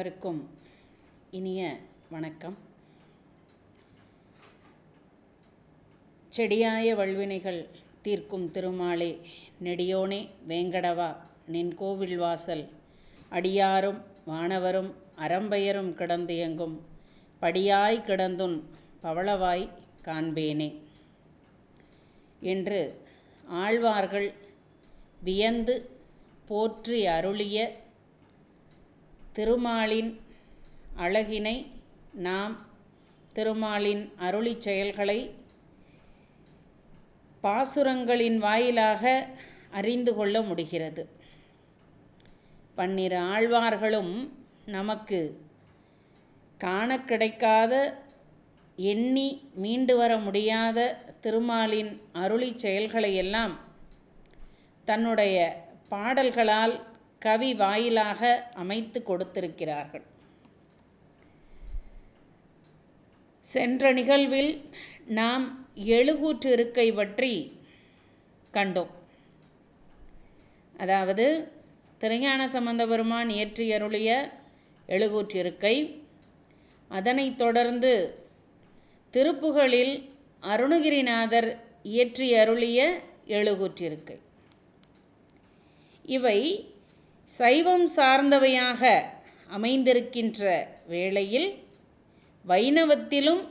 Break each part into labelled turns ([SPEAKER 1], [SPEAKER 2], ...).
[SPEAKER 1] அனைவருக்கும் இனிய வணக்கம். செடியாய வல்வினைகள் தீர்க்கும் திருமாலே நெடியோனே வேங்கடவா நின் கோவில் வாசல். அடியாரும் வானவரும் அறம்பெயரும் கிடந்தியங்கும் படியாய் கிடந்துன் பவளவாய் காண்பேனே. என்று ஆழ்வார்கள் வியந்து போற்றி அருளிய திருமாலின் அழகினை நாம் திருமாலின் அருளிச் செயல்களை பாசுரங்களின் வாயிலாக அறிந்து கொள்ள முடிகிறது. பன்னிரு ஆழ்வார்களும் நமக்கு காண கிடைக்காத எண்ணி மீண்டு வர முடியாத திருமாலின் அருளிச் செயல்களையெல்லாம் தன்னுடைய பாடல்களால் கவி வாயிலாக அமைத்து கொடுத்திருக்கிறார்கள். சென்ற நிகழ்வில் நாம் எழுகூற்று இருக்கை பற்றி கண்டோம். அதாவது திருஞான சம்பந்த பெருமான் இயற்றியருளிய எழுகூற்றிருக்கை அதனைத் தொடர்ந்து திருப்புகளில் அருணகிரிநாதர் இயற்றியருளிய எழுகூற்றிருக்கை இவை சைவம் சார்ந்தவையாக அமைந்திருக்கின்ற வேளையில் வைணவத்திலும்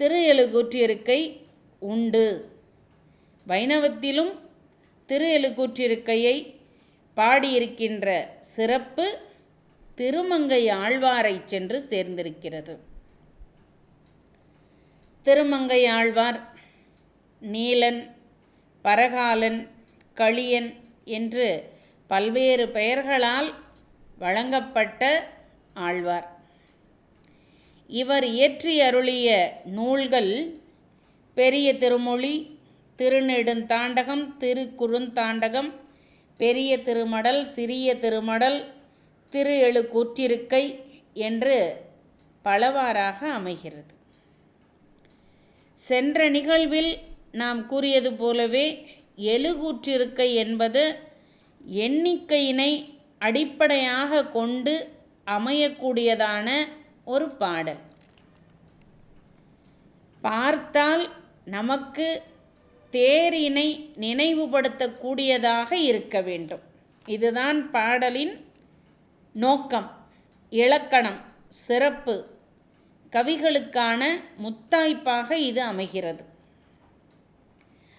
[SPEAKER 1] திரு எழுகூற்றிருக்கை உண்டு. வைணவத்திலும் திரு எழுகூற்றிருக்கையை பாடியிருக்கின்ற சிறப்பு திருமங்கை ஆழ்வாரை சென்று சேர்ந்திருக்கிறது. திருமங்கை ஆழ்வார் நீலன் பரகாலன் களியன் என்று பல்வேறு பெயர்களால் வழங்கப்பட்ட ஆழ்வார். இவர் இயற்றி அருளிய நூல்கள் பெரிய திருமொழி திருநெடுந்தாண்டகம் திருக்குறுந்தாண்டகம் பெரிய திருமடல் சிறிய திருமடல் திரு எழுக்கூற்றிருக்கை என்று பலவாறாக அமைகிறது. சென்ற நிகழ்வில் நாம் கூறியது போலவே எழுகூற்றிருக்கை என்பது எண்ணிக்கையினை அடிப்படையாக கொண்டு அமையக்கூடியதான ஒரு பாடல். பார்த்தால் நமக்கு தேரினை நினைவுபடுத்தக்கூடியதாக இருக்க வேண்டும். இதுதான் பாடலின் நோக்கம். இலக்கணம் சிறப்பு கவிகளுக்கான முத்தாய்ப்பாக இது அமைகிறது.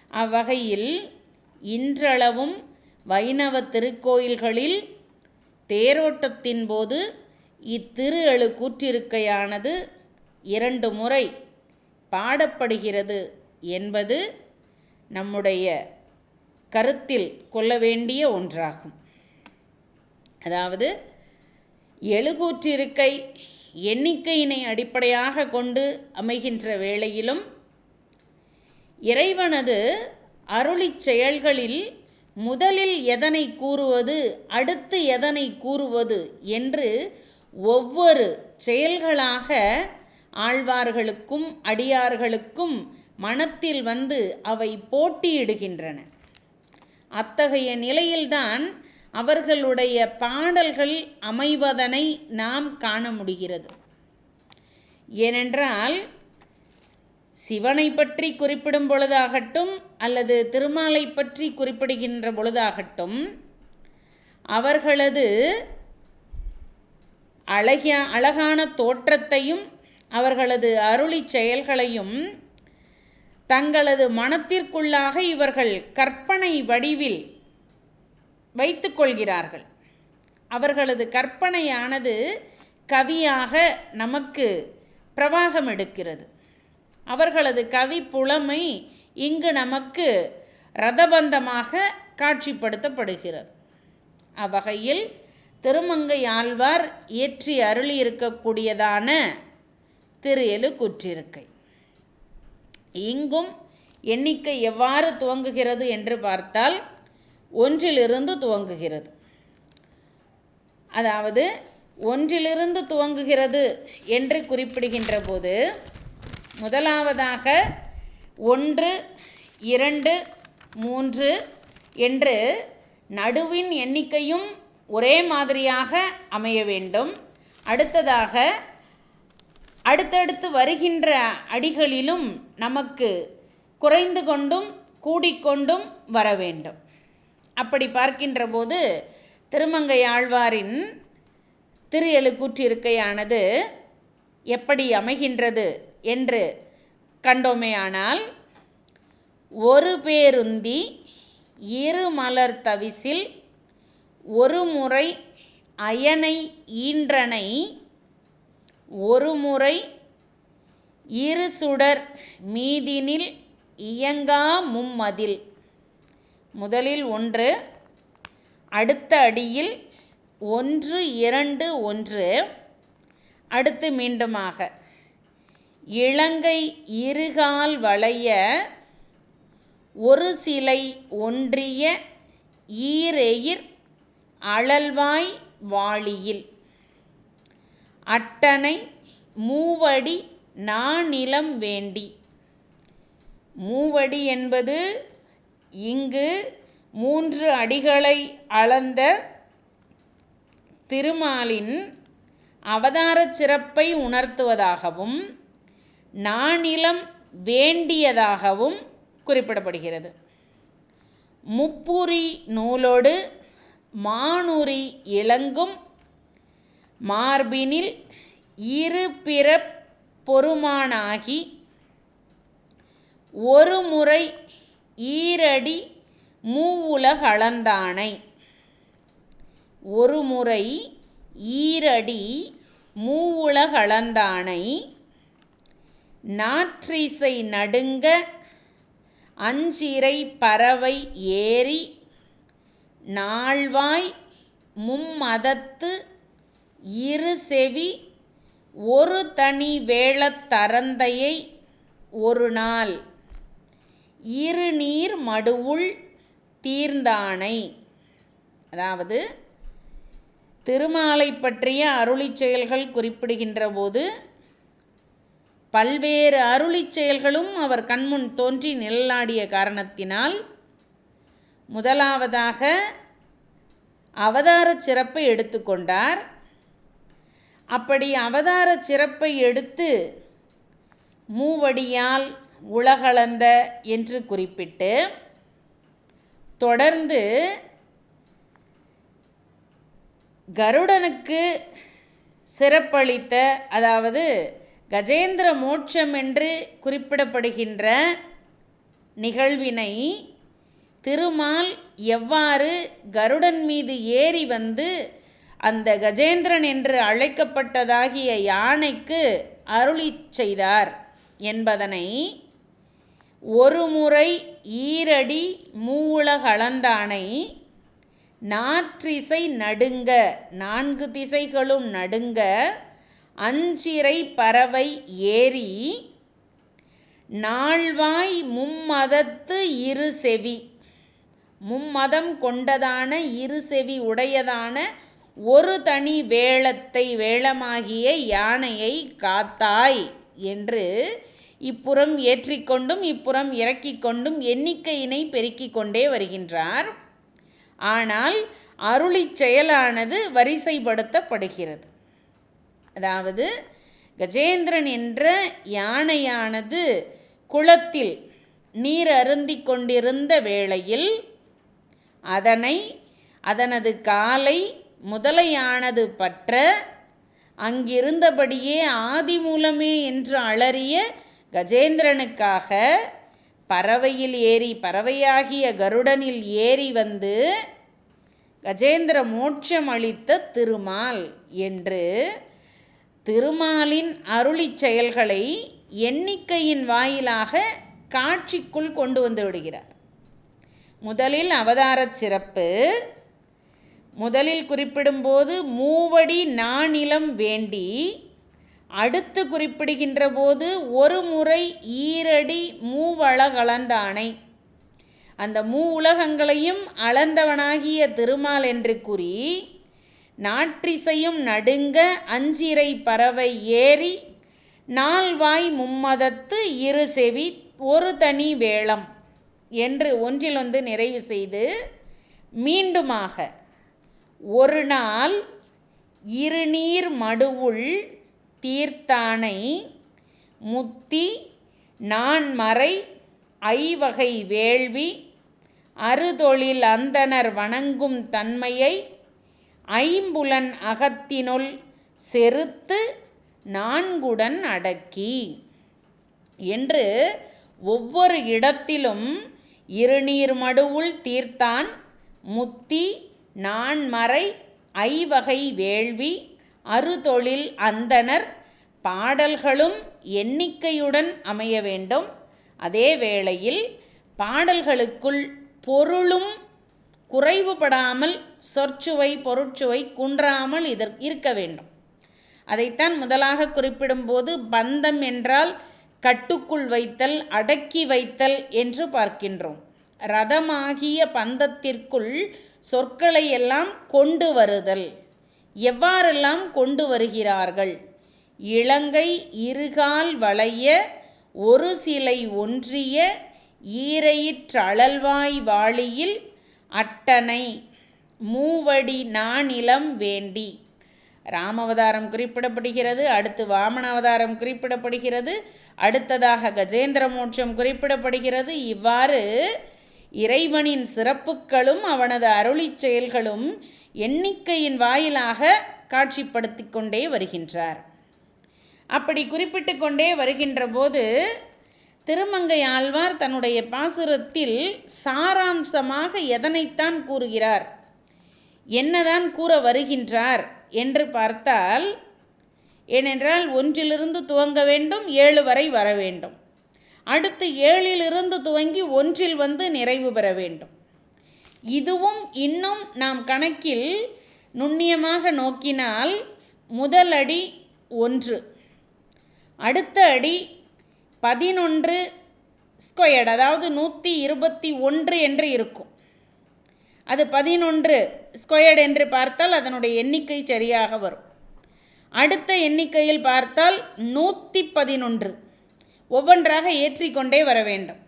[SPEAKER 1] அவ்வகையில் இன்றளவும் வைணவ திருக்கோயில்களில் தேரோட்டத்தின் போது இத்திரு எழு கூற்றிருக்கையானது இரண்டு முறை பாடப்படுகிறது என்பது நம்முடைய கருத்தில் கொள்ள வேண்டிய ஒன்றாகும். அதாவது எழுகூற்றிருக்கை எண்ணிக்கையினை அடிப்படையாக கொண்டு அமைகின்ற வேளையிலும் இறைவனது அருளிச் செயல்களில் முதலில் எதனை கூறுவது அடுத்து எதனை கூறுவது என்று ஒவ்வொரு செயல்களாக ஆழ்வார்களுக்கும் அடியார்களுக்கும் மனத்தில் வந்து அவை போட்டியிடுகின்றன. அத்தகைய நிலையில்தான் அவர்களுடைய பாடல்கள் அமைவதனை நாம் காண முடிகிறது. ஏனென்றால் சிவனை பற்றி குறிப்பிடும் பொழுதாகட்டும் அல்லது திருமாலை பற்றி குறிப்பிடுகின்ற பொழுதாகட்டும் அவர்களது அழகிய அழகான தோற்றத்தையும் அவர்களது அருளி செயல்களையும் தங்களது மனத்திற்குள்ளாக இவர்கள் கற்பனை வடிவில் வைத்து கொள்கிறார்கள். அவர்களது கற்பனையானது கவியாக நமக்கு பிரவாகம் எடுக்கிறது அவர்களது கவி புலமை இங்கு நமக்கு ரதபந்தமாக காட்சிப்படுத்தப்படுகிறது. அவ்வகையில் திருமங்கை ஆழ்வார் இயற்றி அருளி இருக்கக்கூடியதான திரு எழுக்குற்றிருக்கை இங்கும் எண்ணிக்கை எவ்வாறு துவங்குகிறது என்று பார்த்தால் ஒன்றிலிருந்து துவங்குகிறது. அதாவது ஒன்றிலிருந்து துவங்குகிறது என்று குறிப்பிடுகின்ற போது முதலாவதாக ஒன்று இரண்டு மூன்று என்று நடுவின் எண்ணிக்கையும் ஒரே மாதிரியாக அமைய வேண்டும். அடுத்ததாக அடுத்தடுத்து வருகின்ற அடிகளிலும் நமக்கு குறைந்து கொண்டும் கூடிக்கொண்டும் வர வேண்டும். அப்படி பார்க்கின்ற போது திருமங்கை ஆழ்வாரின் திரு எழுக்கூற்றிருக்கையானது எப்படி அமைகின்றது? என்று கண்டோமேயானால் ஒரு பேருந்தி இரு மலர் தவிசில் ஒரு முறை அயனை ஈன்றனை ஒரு முறை இரு சுடர் மீதினில் இயங்கா மும்மதில். முதலில் ஒன்று அடுத்த அடியில் ஒன்று இரண்டு ஒன்று. அடுத்து மீண்டுமாக. இலங்கை இருகால் வளைய ஒரு சிலை ஒன்றிய ஈரெயிர் அழல்வாய் வாளியில். அட்டனை மூவடி நாநிலம் வேண்டி. மூவடி என்பது இங்கு மூன்று அடிகளை அளந்த திருமாலின் அவதாரச் சிறப்பை உணர்த்துவதாகவும் நானிலம் வேண்டியதாகவும் குறிப்பிடப்படுகிறது. முப்புரி நூலோடு மானுரி இளங்கும் மார்பினில் இரு பிறப் பொறுமானாகி ஒரு முறை ஈரடி மூவுலகளந்தானை ஒரு முறை ஈரடி மூவுலகளந்தானை நாற்றிசை நடுங்க அஞ்சிறை பறவை ஏறி நாள்வாய் மும்மதத்து இரு செவி ஒரு தனி வேளத்தரந்தையை ஒரு நாள். இரு நீர் மடுவுள் தீர்ந்தானை. அதாவது திருமாலை பற்றிய அருளிச் செயல்கள் குறிப்பிடுகின்ற போது பல்வேறு அருளி செயல்களும் அவர் கண்முன் தோன்றி நிழலாடிய காரணத்தினால் முதலாவதாக அவதார சிறப்பை எடுத்துக்கொண்டார் அப்படி அவதார சிறப்பை எடுத்து மூவடியால் உலகளந்த என்று குறிப்பிட்டு தொடர்ந்து கருடனுக்கு சிறப்பளித்த அதாவது கஜேந்திர மோட்சம் என்று குறிப்பிடப்படுகின்ற நிகழ்வினை திருமால் எவ்வாறு கருடன் மீது ஏறி வந்து அந்த கஜேந்திரன் என்று அழைக்கப்பட்டதாகிய யானைக்கு அருளி செய்தார் என்பதனை ஒருமுறை ஈரடி மூவுலகளந்தானை நாற்றிசை நடுங்க நான்கு திசைகளும் நடுங்க அஞ்சிறை பறவை ஏறி நாள்வாய் மும்மதத்து இரு செவி. மும்மதம் கொண்டதான இரு செவி உடையதான ஒரு தனி வேளத்தை வேளமாகிய யானையை காத்தாய் என்று இப்புறம் ஏற்றிக்கொண்டும் இப்புறம் இறக்கிக் கொண்டும் எண்ணிக்கையினை பெருக்கிக் கொண்டே வருகின்றார். ஆனால் அருளிச் செயலானது வரிசைப்படுத்தப்படுகிறது. அதாவது கஜேந்திரன் என்ற யானையானது குளத்தில் நீர் அருந்தி கொண்டிருந்த வேளையில் அதனை அதனது காலை முதலையானது பற்ற அங்கிருந்தபடியே ஆதி மூலமே என்று அலறிய கஜேந்திரனுக்காக பறவையில் ஏறி பறவையாகிய கருடனில் ஏறி வந்து கஜேந்திர மோட்சம் அளித்த திருமால் என்று திருமாலின் அருளிச் செயல்களை எண்ணிக்கையின் வாயிலாக காட்சிக்குள் கொண்டு வந்து விடுகிறார். முதலில் அவதாரச் சிறப்பு. முதலில் குறிப்பிடும்போது மூவடி நானிலம் வேண்டி அடுத்து குறிப்பிடுகின்ற போது ஒரு முறை ஈரடி மூவளகலந்தானை அந்த மூ உலகங்களையும் அளந்தவனாகிய திருமால் என்று கூறி நாற்றிசையும் நடுங்க அஞ்சிறை பறவை ஏறி நால்வாய் மும்மதத்து இரு செவி ஒரு தனி வேளம் என்று ஒன்றில் வந்து நிறைவு செய்து மீண்டுமாக ஒரு நாள் இருநீர் மடுவுள் தீர்த்தானை முத்தி நான்மறை ஐவகை வேள்வி அறுதொழில் அந்தணர் வணங்கும் தன்மையை ஐம்புலன் அகத்தினுள் செருத்து நான்குடன் அடக்கி. என்று ஒவ்வொரு இடத்திலும் இருநீர் மடுவுள் தீர்த்தான் முத்தி நான்மறை ஐவகை வேள்வி அறுதொழில் அந்தனர் பாடல்களும் எண்ணிக்கையுடன் அமைய வேண்டும். அதே வேளையில் பாடல்களுக்குள் பொருளும் குறைவுபடாமல் சொற்சுவை பொருட்சுவை குன்றாமல் இதற் இருக்க வேண்டும். அதைத்தான் முதலாக குறிப்பிடும்போது பந்தம் என்றால் கட்டுக்குள் வைத்தல் அடக்கி வைத்தல் என்று பார்க்கின்றோம். ரதமாகிய பந்தத்திற்குள் சொற்களை எல்லாம் கொண்டு வருதல். எவ்வாறெல்லாம் கொண்டு வருகிறார்கள்? இலங்கை இருகால் வளைய ஒரு சிலை ஒன்றிய ஈரையிற்றளல்வாய் வாளியில் அட்டனை மூவடி நானிலம் வேண்டி. ராமவதாரம் குறிப்பிடப்படுகிறது அடுத்து வாமன அவதாரம் குறிப்பிடப்படுகிறது அடுத்ததாக கஜேந்திர மோட்சம் குறிப்பிடப்படுகிறது. இவ்வாறு இறைவனின் சிறப்புகளும் அவனது அருளிச் செயல்களும் எண்ணிக்கையின் வாயிலாக காட்சிப்படுத்தி கொண்டே வருகின்றார். அப்படி குறிப்பிட்டு கொண்டே வருகின்ற போது திருமங்கை ஆழ்வார் தன்னுடைய பாசுரத்தில் சாராம்சமாக எதனைத்தான் கூறுகிறார்? என்னதான் கூற வருகின்றார் என்று பார்த்தால் ஏனென்றால் ஒன்றிலிருந்து துவங்க வேண்டும் ஏழு வரை வர வேண்டும். அடுத்து ஏழிலிருந்து துவங்கி ஒன்றில் வந்து நிறைவு பெற வேண்டும். இதுவும் இன்னும் நாம் கணக்கில் நுண்ணியமாக நோக்கினால் முதல் அடி ஒன்று அடுத்த அடி பதினொன்று ஸ்கொயர்டு அதாவது நூற்றி இருபத்தி ஒன்று என்று இருக்கும். அது பதினொன்று ஸ்கொயர்டு என்று பார்த்தால் அதனுடைய எண்ணிக்கை சரியாக வரும். அடுத்த எண்ணிக்கையில் பார்த்தால் நூற்றி பதினொன்று. ஒவ்வொன்றாக ஏற்றிக்கொண்டே வர வேண்டும்.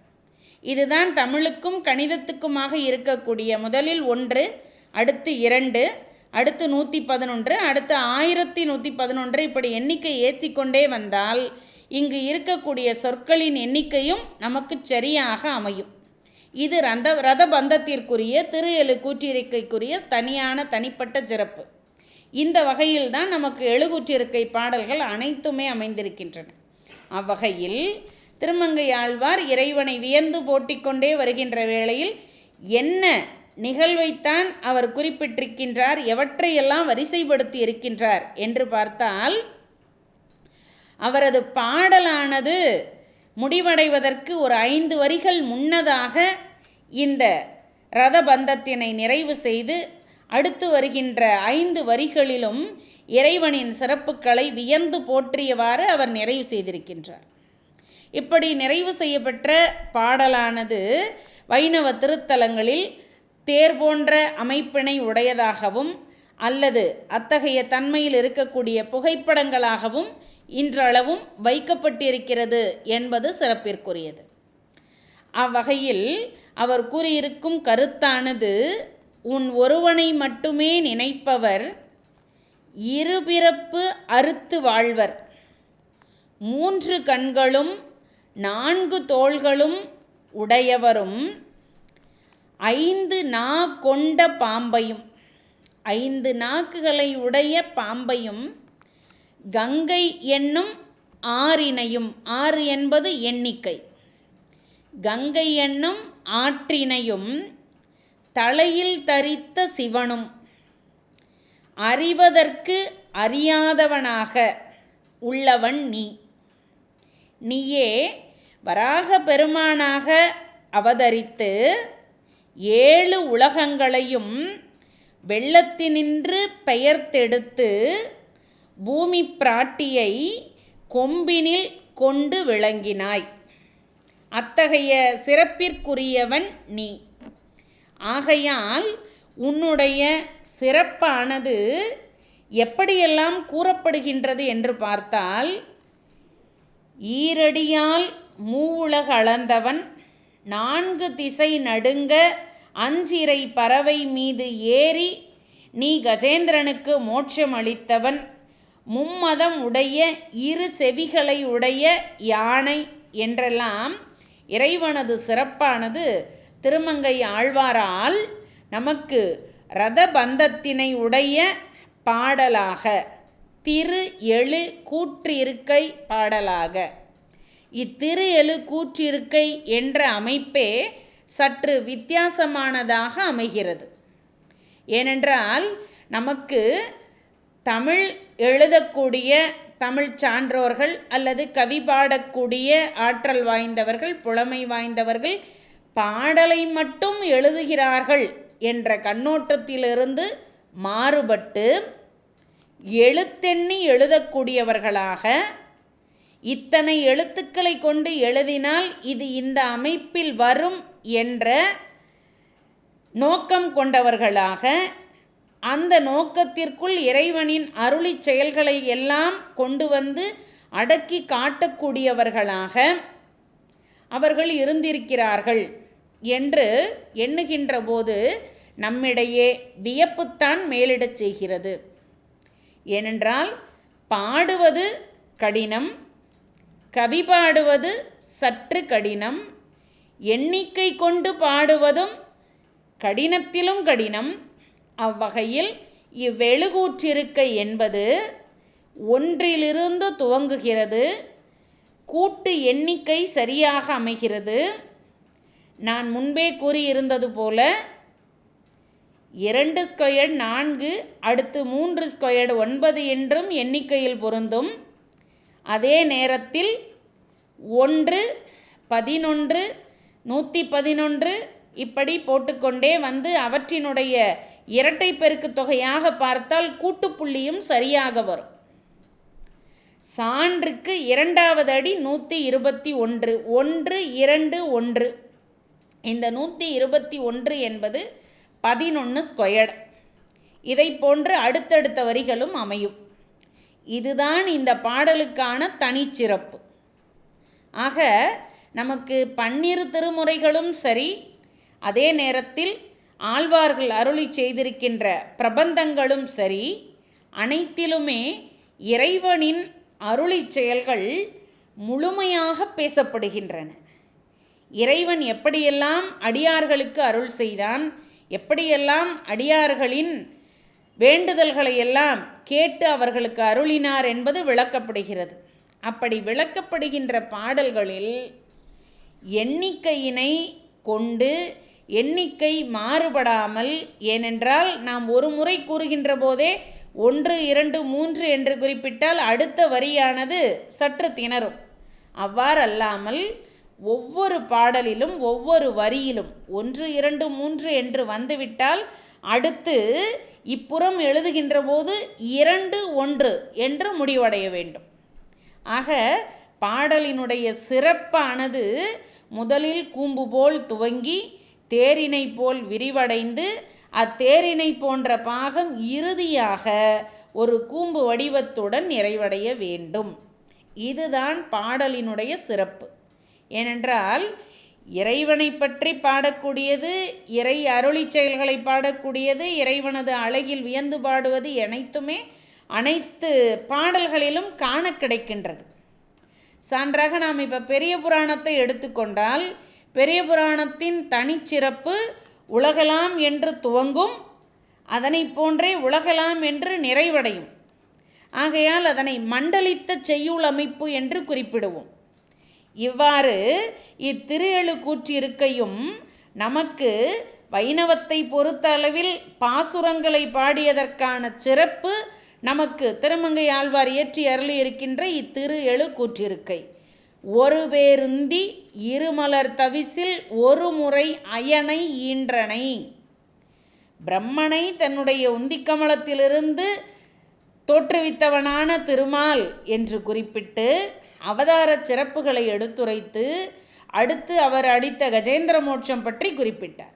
[SPEAKER 1] இதுதான் தமிழுக்கும் கணிதத்துக்குமாக இருக்கக்கூடிய முதலில் ஒன்று அடுத்து இரண்டு அடுத்து நூற்றி பதினொன்று அடுத்து ஆயிரத்தி நூற்றி பதினொன்று இப்படி எண்ணிக்கை ஏற்றிக்கொண்டே வந்தால் இங்கு இருக்கக்கூடிய சொற்களின் எண்ணிக்கையும் நமக்கு சரியாக அமையும். இது ரந்த ரத பந்தத்திற்குரிய திரு எழு கூற்றிருக்கைக்குரிய தனியான தனிப்பட்ட சிறப்பு. இந்த வகையில்தான் நமக்கு எழுகூற்றிருக்கை பாடல்கள் அனைத்துமே அமைந்திருக்கின்றன. அவ்வகையில் திருமங்கை ஆழ்வார் இறைவனை வியந்து போட்டிக்கொண்டே வருகின்ற வேளையில் என்ன நிகழ்வைத்தான் அவர் குறிப்பிட்டிருக்கின்றார் எவற்றையெல்லாம் வரிசைப்படுத்தி இருக்கின்றார் என்று பார்த்தால் அவரது பாடலானது முடிவடைவதற்கு ஒரு ஐந்து வரிகள் முன்னதாக இந்த ரதபந்தத்தினை நிறைவு செய்து அடுத்து வருகின்ற ஐந்து வரிகளிலும் இறைவனின் சிறப்புகளை வியந்து போற்றியவாறு அவர் நிறைவு செய்திருக்கின்றார். இப்படி நிறைவு செய்யப்பெற்ற பாடலானது வைணவ திருத்தலங்களில் தேர் போன்ற அமைப்பினை உடையதாகவும் அல்லது அத்தகைய தன்மையில் இருக்கக்கூடிய புகைப்படங்களாகவும் இன்றளவும் வைக்கப்பட்டிருக்கிறது என்பது சிறப்பிற்குரியது. அவ்வகையில் அவர் கூறியிருக்கும் கருத்தானது உன் ஒருவனை மட்டுமே நினைப்பவர் இருபிறப்பு அறுத்து வாழ்வர். மூன்று கண்களும் நான்கு தோள்களும் உடையவரும் ஐந்து நா கொண்ட பாம்பையும் ஐந்து நாக்குகளை உடைய பாம்பையும் கங்கை என்னும் ஆறினையும் ஆறு என்பது எண்ணிக்கை. கங்கை என்னும் ஆற்றினையும் தலையில் தரித்த சிவனும் அறிவதற்கு அறியாதவனாக உள்ளவன் நீ. நீயே வராக பெருமானாக அவதரித்து ஏழு உலகங்களையும் வெள்ளத்தினின்று பெயர்த்தெடுத்து பூமி பிராட்டியை கொம்பினில் கொண்டு விளங்கினாய். அத்தகைய சிறப்பிற்குரியவன் நீ. ஆகையால் உன்னுடைய சிறப்பானது எப்படியெல்லாம் கூறப்படுகின்றது என்று பார்த்தால் ஈரடியால் மூவுலக அளந்தவன் நான்கு திசை நடுங்க அஞ்சிறை பறவை மீது ஏறி நீ கஜேந்திரனுக்கு மோட்சம் அளித்தவன். மும்மதம் உடைய இரு செவிகளை உடைய யானை என்றெல்லாம் இறைவனது சிறப்பானது திருமங்கை ஆழ்வாரால் நமக்கு ரதபந்தத்தினை உடைய பாடலாக திரு எழு கூற்றிருக்கை பாடலாக. இத்திரு எழு கூற்றிருக்கை என்ற அமைப்பே சற்று வித்தியாசமானதாக அமைகிறது. ஏனென்றால் நமக்கு தமிழ் எழுதக்கூடிய தமிழ் சான்றோர்கள் அல்லது கவி பாடக்கூடிய ஆற்றல் வாய்ந்தவர்கள் புலமை வாய்ந்தவர்கள் பாடலை மட்டும் எழுதுகிறார்கள் என்ற கண்ணோட்டத்திலிருந்து மாறுபட்டு எழுத்தெண்ணி எழுதக்கூடியவர்களாக இத்தனை எழுத்துக்களை கொண்டு எழுதினால் இது இந்த அமைப்பில் வரும் என்ற நோக்கம் கொண்டவர்களாக அந்த நோக்கத்திற்குள் இறைவனின் அருளி செயல்களை எல்லாம் கொண்டு வந்து அடக்கி காட்டக்கூடியவர்களாக அவர்கள் இருந்திருக்கிறார்கள் என்று எண்ணுகின்ற போது நம்மிடையே வியப்புத்தான் மேலிடச் செய்கிறது. ஏனென்றால் பாடுவது கடினம் கவி பாடுவது சற்று கடினம் எண்ணிக்கை கொண்டு பாடுவதும் கடினத்திலும் கடினம் அவ்வகையில் இவ்வெழுகூற்றிருக்கை என்பது ஒன்றிலிருந்து துவங்குகிறது கூட்டு எண்ணிக்கை சரியாக அமைகிறது. நான் முன்பே கூறியிருந்தது போல இரண்டு ஸ்கொயர்டு நான்கு அடுத்து மூன்று ஸ்கொயர்டு ஒன்பது என்றும் எண்ணிக்கையில் பொருந்தும். அதே நேரத்தில் ஒன்று பதினொன்று நூற்றி பதினொன்று இப்படி போட்டுக்கொண்டே வந்து அவற்றினுடைய இரட்டை பெருக்கு தொகையாக பார்த்தால் கூட்டுப்புள்ளியும் சரியாக வரும். சான்றுக்கு இரண்டாவது அடி நூற்றி இருபத்தி ஒன்று ஒன்று இரண்டு ஒன்று. இந்த நூற்றி இருபத்தி ஒன்று என்பது பதினொன்று ஸ்கொயர்டு. இதை போன்று அடுத்தடுத்த வரிகளும் அமையும். இதுதான் இந்த பாடலுக்கான தனிச்சிறப்பு. ஆக நமக்கு பன்னிரு திருமுறைகளும் சரி அதே நேரத்தில் ஆழ்வார்கள் அருளி செய்திருக்கின்ற பிரபந்தங்களும் சரி அனைத்திலுமே இறைவனின் அருளி செயல்கள் முழுமையாக பேசப்படுகின்றன. இறைவன் எப்படியெல்லாம் அடியார்களுக்கு அருள் செய்தான் எப்படியெல்லாம் அடியார்களின் வேண்டுதல்களை எல்லாம் கேட்டு அவர்களுக்கு அருளினார் என்பது விளக்கப்படுகிறது. அப்படி விளக்கப்படுகின்ற பாடல்களில் எண்ணிக்கையினை கொண்டு எண்ணிக்கை மாறுபடாமல் ஏனென்றால் நாம் ஒரு முறை கூறுகின்ற போதே ஒன்று இரண்டு மூன்று என்று குறிப்பிட்டால் அடுத்த வரியானது சற்று திணறும். அவ்வாறல்லாமல் ஒவ்வொரு பாடலிலும் ஒவ்வொரு வரியிலும் ஒன்று இரண்டு மூன்று என்று வந்துவிட்டால் அடுத்து இப்புறம் எழுதுகின்ற போது இரண்டு ஒன்று என்று முடிவடைய வேண்டும். ஆக பாடலினுடைய சிறப்பானது முதலில் கூம்பு போல் துவங்கி தேரினை போல் விரிவடைந்து அத்தேரினை போன்ற பாகம் இறுதியாக ஒரு கூம்பு வடிவத்துடன் நிறைவடைய வேண்டும். இதுதான் பாடலினுடைய சிறப்பு. ஏனென்றால் இறைவனை பற்றி பாடக்கூடியது இறை அருளி செயல்களை பாடக்கூடியது இறைவனது அழகில் வியந்து பாடுவது அனைத்துமே அனைத்து பாடல்களிலும் காண கிடைக்கின்றது. சான்றாக நாம் இப்போ பெரிய புராணத்தை எடுத்துக்கொண்டால் பெரிய புராணத்தின் தனிச்சிறப்பு உலகலாம் என்று துவங்கும் அதனை போன்றே உலகலாம் என்று நிறைவடையும். ஆகையால் அதனை மண்டலித்த செய்யுள் அமைப்பு என்று குறிப்பிடுவோம். இவ்வாறு இத்திரு கூற்றிருக்கையும் நமக்கு வைணவத்தை பொறுத்த அளவில் பாசுரங்களை பாடியதற்கான சிறப்பு நமக்கு திருமங்கை ஆழ்வார் இயற்றி அருளி இருக்கின்ற இத்திரு எழு கூற்றிருக்கை. ஒரு பேருந்தி இருமலர் தவிசில் ஒரு முறை அயனை ஈன்றனை. பிரம்மனை தன்னுடைய உந்திக்கமலத்திலிருந்து தோற்றுவித்தவனான திருமால் என்று குறிப்பிட்டு அவதார சிறப்புகளை எடுத்துரைத்து அடுத்து அவர் அடித்த கஜேந்திர மோட்சம் பற்றி குறிப்பிட்டார்.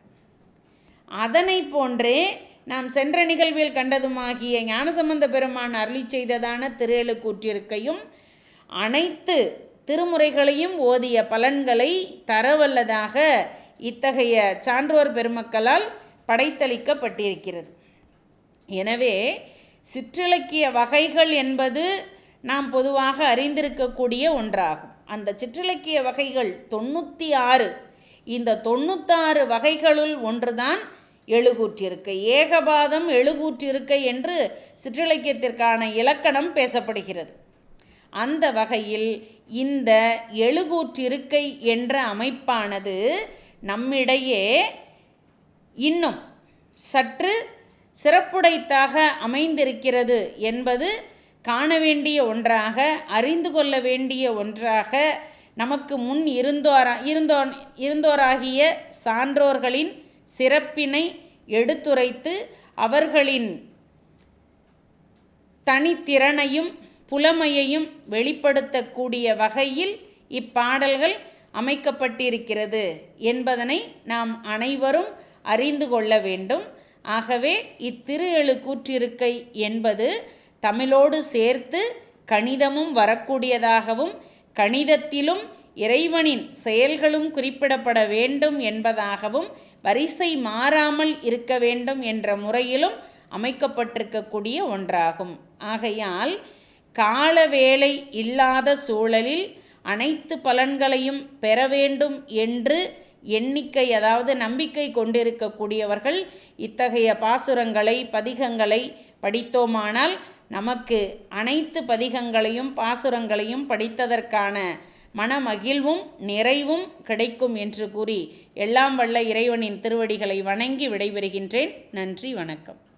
[SPEAKER 1] அதனை போன்றே நாம் சென்ற நிகழ்வில் கண்டதுமாகிய ஞானசம்பந்த பெருமான் அருளி செய்ததான திருஏழு கூற்றிருக்கையும் அனைத்து திருமுறைகளையும் ஓதிய பலன்களை தரவல்லதாக இத்தகைய சான்றோர் பெருமக்களால் படைத்தளிக்கப்பட்டிருக்கிறது. எனவே சிற்றிலக்கிய வகைகள் என்பது நாம் பொதுவாக அறிந்திருக்கக்கூடிய ஒன்றாகும். அந்த சிற்றிலக்கிய வகைகள் தொண்ணூற்றி ஆறு இந்த தொண்ணூத்தாறு வகைகளுள் ஒன்றுதான் எழுகூற்றிருக்கை. ஏகபாதம் எழுகூற்றிருக்கை என்று சிற்றிலக்கியத்திற்கான இலக்கணம் பேசப்படுகிறது. அந்த வகையில் இந்த எழுகூற்றிருக்கை என்ற அமைப்பானது நம்மிடையே இன்னும் சற்று சிறப்புடைத்தாக அமைந்திருக்கிறது என்பது காண வேண்டிய ஒன்றாக அறிந்து கொள்ள வேண்டிய ஒன்றாக நமக்கு முன் இருந்தோரா இருந்தோ இருந்தோராகிய சான்றோர்களின் சிறப்பினை எடுத்துரைத்து அவர்களின் தனித்திறனையும் புலமையையும் வெளிப்படுத்தக்கூடிய வகையில் இப்பாடல்கள் அமைக்கப்பட்டிருக்கிறது என்பதனை நாம் அனைவரும் அறிந்து கொள்ள வேண்டும். ஆகவே இத்திரு எழுக்கூற்றிருக்கை என்பது தமிழோடு சேர்த்து கணிதமும் வரக்கூடியதாகவும் கணிதத்திலும் இறைவனின் செயல்களும் குறிப்பிடப்பட வேண்டும் என்பதாகவும் வரிசை மாறாமல் இருக்க வேண்டும் என்ற முறையிலும் அமைக்கப்பட்டிருக்கக்கூடிய ஒன்றாகும். ஆகையால் கால வேலை இல்லாத சூழலில் அனைத்து பலன்களையும் பெற வேண்டும் என்று எண்ணிக்கை அதாவது நம்பிக்கை கொண்டிருக்கக்கூடியவர்கள் இத்தகைய பாசுரங்களை பதிகங்களை படித்தோமானால் நமக்கு அனைத்து பதிகங்களையும் பாசுரங்களையும் படித்ததற்கான மனமகிழ்வும் நிறைவும் கிடைக்கும் என்று கூறி எல்லாம் வல்ல இறைவனின் திருவடிகளை வணங்கி விடைபெறுகின்றேன். நன்றி வணக்கம்.